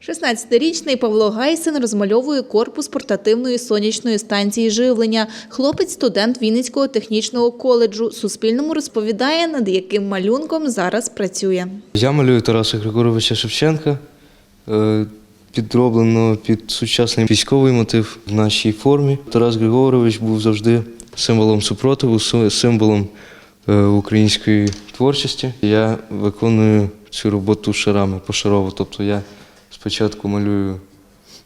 16-річний Павло Гайсин розмальовує корпус портативної сонячної станції живлення. Хлопець студент Вінницького технічного коледжу. Суспільному розповідає, над яким малюнком зараз працює. Я малюю Тараса Григоровича Шевченка. е, Підроблено під сучасний військовий мотив в нашій формі. Тарас Григорович був завжди символом супротиву, символом е, української творчості. Я виконую цю роботу шарами пошарово. Тобто я спочатку малюю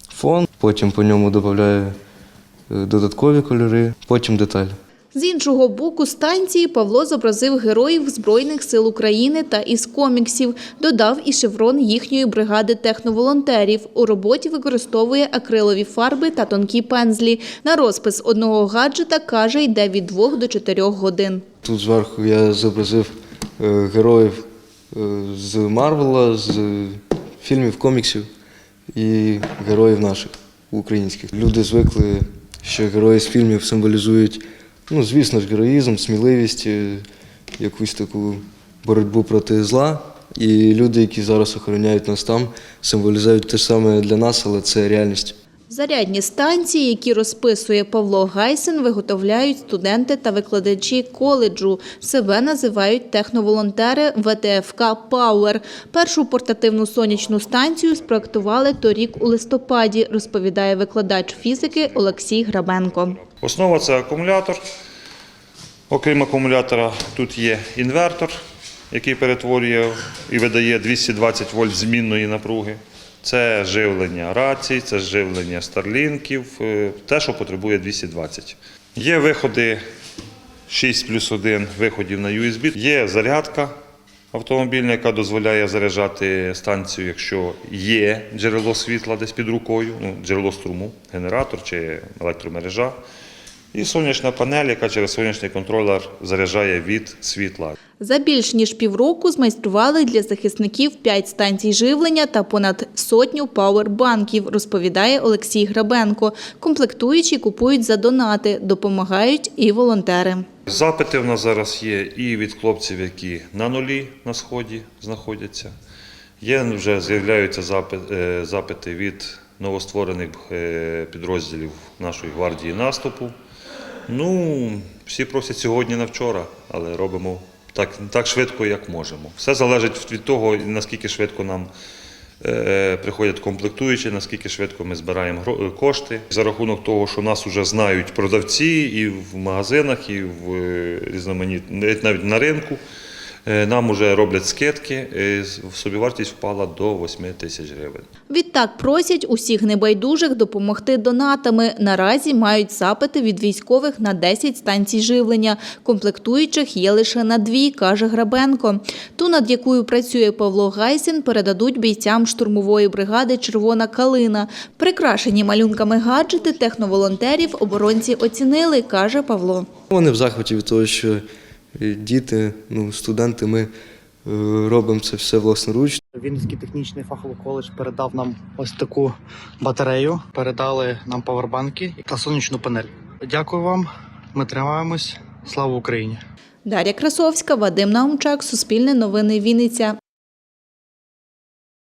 фон, потім по ньому додаю е, додаткові кольори, потім деталі. З іншого боку станції Павло зобразив героїв Збройних сил України та із коміксів. Додав і шеврон їхньої бригади техноволонтерів. У роботі використовує акрилові фарби та тонкі пензлі. На розпис одного гаджета, каже, йде від 2 до 4 годин. Тут зверху я зобразив е, героїв е, з Марвела, з фільмів, коміксів і героїв наших українських. Люди звикли, що герої з фільмів символізують, ну, звісно ж, героїзм, сміливість, е, якусь таку боротьбу проти зла. І люди, які зараз охороняють нас там, символізують те ж саме для нас, але це реальність. Зарядні станції, які розписує Павло Гайсин, виготовляють студенти та викладачі коледжу. Себе називають техноволонтери ВТФК Пауер. Першу портативну сонячну станцію спроектували торік у листопаді, розповідає викладач фізики Олексій Грабенко. Основа це акумулятор. Окрім акумулятора, тут є інвертор, який перетворює і видає 220 вольт змінної напруги. Це живлення рацій, це живлення старлінків, е, те, що потребує 220. Є виходи 6 плюс 1 виходів на USB. Є зарядка автомобільна, яка дозволяє заряджати станцію, якщо є джерело світла десь під рукою, ну, джерело струму, генератор чи електромережа. І сонячна панель, яка через сонячний контролер заряджає від світла. За більш ніж півроку змайстрували для захисників 5 станцій живлення та понад сотню пауербанків, розповідає Олексій Грабенко. Комплектуючі купують за донати, допомагають і волонтери. Запити в нас зараз є і від хлопців, які на нулі на сході знаходяться. Є вже з'являються е, запити від новостворених е, підрозділів нашої гвардії наступу. Ну, всі просять сьогодні на вчора, але робимо так, так швидко, як можемо. Все залежить від того, наскільки швидко нам е, приходять комплектуючі, наскільки швидко ми збираємо е, кошти. За рахунок того, що нас вже знають продавці і в магазинах, і в е, різноманіт, навіть навіть на ринку. Е, Нам вже роблять скидки, собівартість впала до 8 тисяч гривень. Відтак просять усіх небайдужих допомогти донатами. Наразі мають запити від військових на 10 станцій живлення. Комплектуючих є лише на дві, каже Грабенко. Ту, над якою працює Павло Гайсін, передадуть бійцям штурмової бригади Червона калина. Прикрашені малюнками гаджети техноволонтерів оборонці оцінили, каже Павло. Вони в захваті від того, що діти, ну, студенти, ми е, робимо це все власноруч. Вінницький технічний фаховий коледж передав нам ось таку батарею, передали нам павербанки та сонячну панель. Дякую вам. Ми тримаємось. Слава Україні! Дар'я Красовська, Вадим Наумчак, Суспільне новини Вінниця.